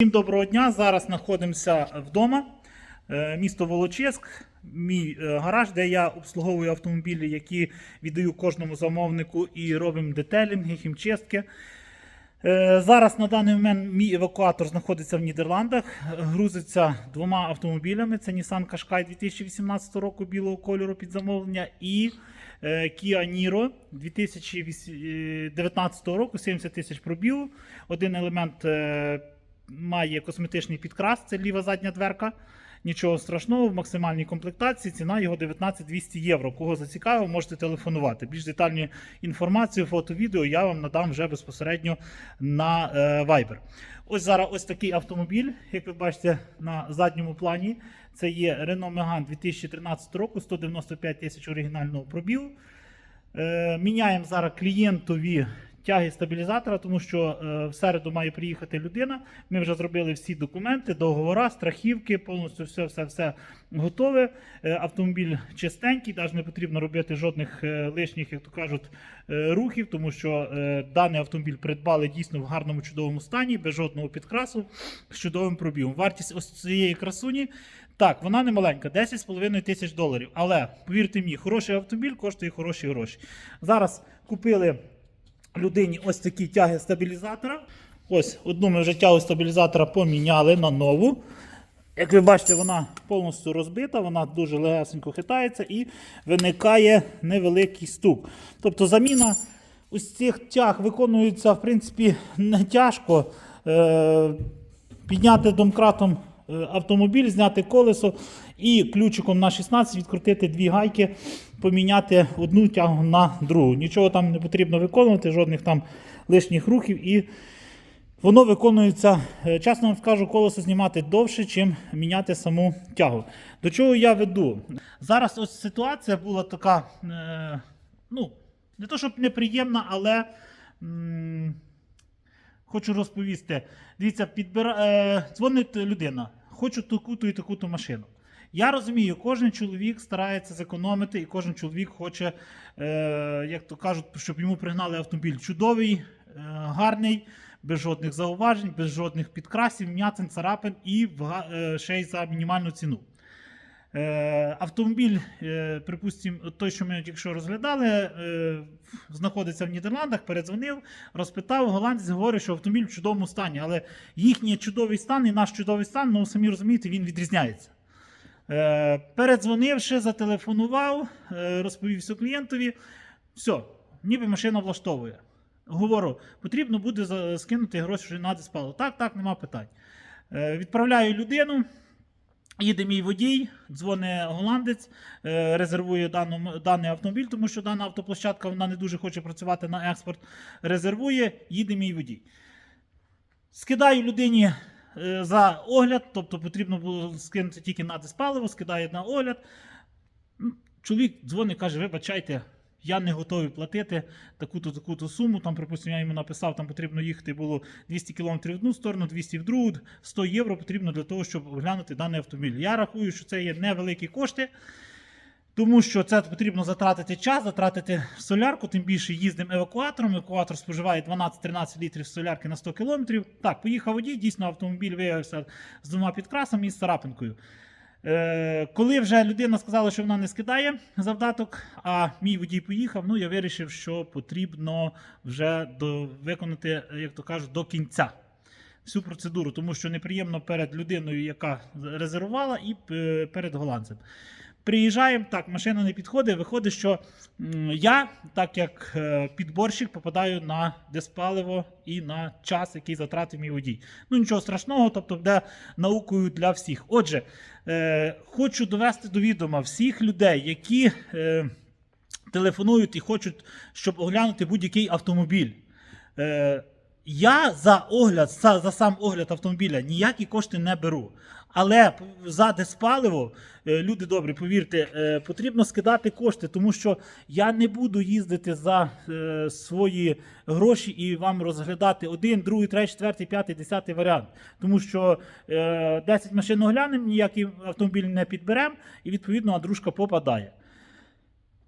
Всім доброго дня. Зараз знаходимося вдома, Е, місто Волочиськ, мій е, гараж, де я обслуговую автомобілі, які віддаю кожному замовнику і робимо детелінги, хімчистки. Е, Зараз на даний момент мій евакуатор знаходиться в Нідерландах, грузиться двома автомобілями. Це Nissan Qashqai 2018 року білого кольору під замовлення і Kia Niro 2019 року 70 тисяч пробігу. Один елемент має косметичний підкрас, це ліва задня дверка. Нічого страшного, в максимальній комплектації ціна його 19 200 євро. Кого зацікавив, можете телефонувати. Більш детальну інформацію, фото, відео я вам надам вже безпосередньо на е, Viber. Ось зараз ось такий автомобіль, як ви бачите на задньому плані. Це є Renault Megane 2013 року, 195 тисяч оригінального пробігу. Е, міняємо зараз клієнтові тяги стабілізатора, тому що е, в середу має приїхати людина. Ми вже зробили всі документи, договори, страхівки, повністю все, все, все готове. Е, автомобіль чистенький, навіть не потрібно робити жодних е, лишніх, як то кажуть, рухів, тому що даний автомобіль придбали дійсно в гарному чудовому стані, без жодного підкрасу, з чудовим пробігом. Вартість ось цієї красуні. Так, вона не маленька, 10,5 тисяч доларів. Але повірте мені, хороший автомобіль коштує хороші гроші. Зараз купили людині ось такі тяги стабілізатора. Ось одну ми вже тягу стабілізатора поміняли на нову. Як ви бачите, вона повністю розбита, вона дуже легесенько хитається і виникає невеликий стук. Тобто заміна ось цих тяг виконується, в принципі, не тяжко. Е, підняти домкратом автомобіль, зняти колесо і ключиком на 16 відкрутити дві гайки, поміняти одну тягу на другу. Нічого там не потрібно виконувати, жодних там лишніх рухів. І воно виконується, е, чесно вам скажу, колесо знімати довше, чим міняти саму тягу. До чого я веду? Зараз ось ситуація була така, е, ну, не то щоб неприємна, але. м, Хочу розповісти. Дивіться, підбира... е, дзвонить людина. Хочу таку-то і таку-то машину. Я розумію, кожен чоловік старається зекономити, і кожен чоловік хоче, е, як то кажуть, щоб йому пригнали автомобіль чудовий, е, гарний, без жодних зауважень, без жодних підкрасів, м'ятин, царапин і в е, ще й за мінімальну ціну. Е, автомобіль, е, припустимо, той, що ми тільки що розглядали, е, знаходиться в Нідерландах, передзвонив, розпитав, голландець говорить, що автомобіль в чудовому стані, але їхній чудовий стан і наш чудовий стан, ну самі розумієте, він відрізняється. Передзвонивши, зателефонував, розповів все клієнтові. Все, ніби машина влаштовує. Говорю, потрібно буде скинути гроші на диспалу. Так, так, нема питань. Відправляю людину. Їде мій водій, дзвонить голландець, е, резервує дану, даний автомобіль, тому що дана автоплощадка вона не дуже хоче працювати на експорт. Резервує, їде мій водій. Скидаю людині е, за огляд, тобто потрібно було скинути тільки на диспаливо, скидає на огляд. Чоловік дзвонить, каже: вибачайте, я не готовий платити таку-то таку-то суму. Там, припустимо, я йому написав, там потрібно їхати було 200 км в одну сторону, 200 в другу, 100 євро потрібно для того, щоб оглянути даний автомобіль. Я рахую, що це є невеликі кошти. Тому що це потрібно затратити час, затратити солярку, тим більше їздимо евакуатором. Евакуатор споживає 12-13 літрів солярки на 100 кілометрів. Так, поїхав водій, дійсно автомобіль виявився з двома підкрасами і з царапинкою. Е, коли вже людина сказала, що вона не скидає завдаток, а мій водій поїхав, ну я вирішив, що потрібно вже до, виконати, як то кажуть, до кінця всю процедуру, тому що неприємно перед людиною, яка резервувала, і е, перед голландцем. Приїжджаємо, так, машина не підходить. Виходить, що я, так як е, підборщик, попадаю на диспаливо і на час, який затратив мій водій. Ну нічого страшного, тобто буде наукою для всіх. Отже, е, хочу довести до відома всіх людей, які е, телефонують і хочуть, щоб оглянути будь-який автомобіль. Я за огляд, за, за сам огляд автомобіля ніякі кошти не беру. Але за диспаливо, е, люди добрі, повірте, е, потрібно скидати кошти, тому що я не буду їздити за е, свої гроші і вам розглядати один, другий, третій, четвертий, п'ятий, десятий варіант. Тому що е, 10 машин оглянемо, ніякий автомобіль не підберемо, і відповідно адрушка попадає.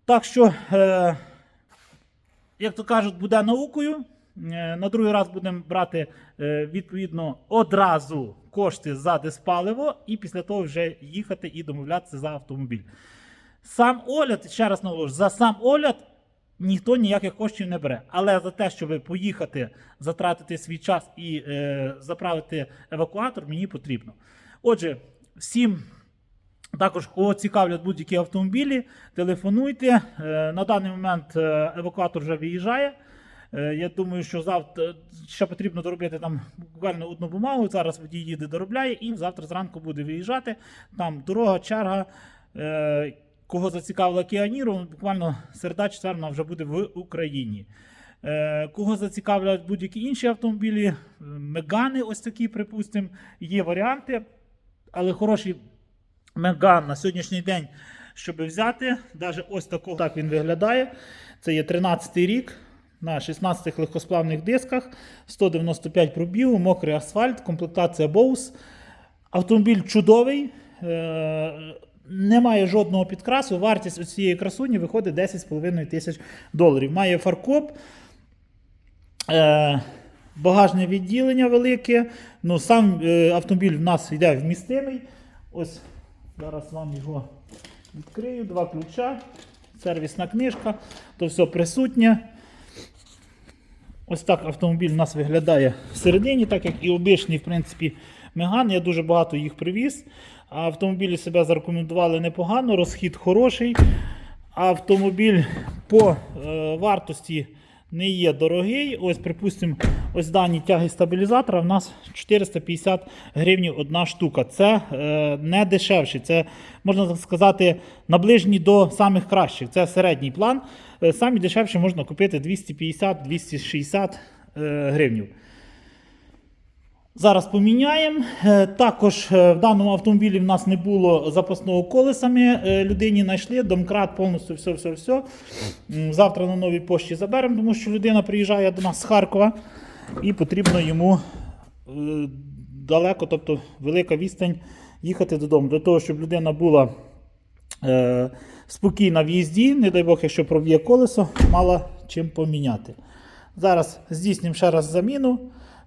Так що, як то кажуть, буде наукою. Е, На другий раз будемо брати е, відповідно одразу кошти за диспаливо, і після того вже їхати і домовлятися за автомобіль. Сам огляд, ще раз наголошую, за сам огляд ніхто ніяких коштів не бере. Але за те, щоб поїхати, затратити свій час і е, заправити евакуатор, мені потрібно. Отже, всім. Також, кого цікавлять будь-які автомобілі, телефонуйте. Е, На даний момент евакуатор вже виїжджає. Е, Я думаю, що завтра ще потрібно доробити там буквально одну бумагу. Зараз водій їде, доробляє, і завтра зранку буде виїжджати. Там дорога, черга. Е, Кого зацікавила Кіаніру, буквально середа вона вже буде в Україні. Е, Кого зацікавлять будь-які інші автомобілі, е, Мегани, ось такі, припустимо, є варіанти, але хороші Меган на сьогоднішній день, щоб взяти, навіть ось такого так він виглядає. Це є 13-й рік на 16 легкосплавних дисках, 195 пробігу, мокрий асфальт, комплектація Bose. Автомобіль чудовий. Е- немає жодного підкрасу. Вартість цієї красуні виходить 10,5 тисяч доларів. Має фаркоп. Е- багажне відділення велике. Ну, сам е, автомобіль в нас йде вмістимий. Ось зараз вам його відкрию. Два ключа, сервісна книжка, то все присутнє. Ось так автомобіль у нас виглядає всередині, так як і обичний, в принципі, Меган. Я дуже багато їх привіз. Автомобілі себе зарекомендували непогано, розхід хороший. Автомобіль по е, вартості не є дорогий. Ось, припустимо, ось дані тяги стабілізатора. В нас 450 гривень одна штука. Це е, не дешевші. Це, можна сказати, наближені до самих кращих. Це середній план. Е, Самі дешевші можна купити 250-260 е, гривень. Зараз поміняємо. Е, Також е, в даному автомобілі в нас не було запасного колеса. Ми е, людині знайшли, домкрат повністю все-все-все. Завтра на новій пошті заберемо, тому що людина приїжджає до нас з Харкова і потрібно йому е, далеко, тобто велика відстань, їхати додому. Для того, щоб людина була е, спокійна в їзді, не дай Бог, якщо проб'є колесо, мала чим поміняти. Зараз здійснимо ще раз заміну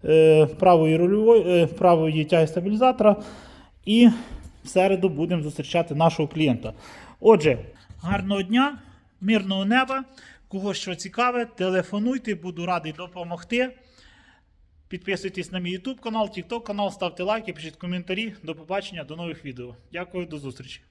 е, правої рульової, правої тяги стабілізатора. І в середу будемо зустрічати нашого клієнта. Отже, гарного дня, мирного неба. Кого що цікаве, телефонуйте, буду радий допомогти. Підписуйтесь на мій YouTube канал, TikTok канал, ставте лайки, пишіть коментарі. До побачення, до нових відео. Дякую, до зустрічі.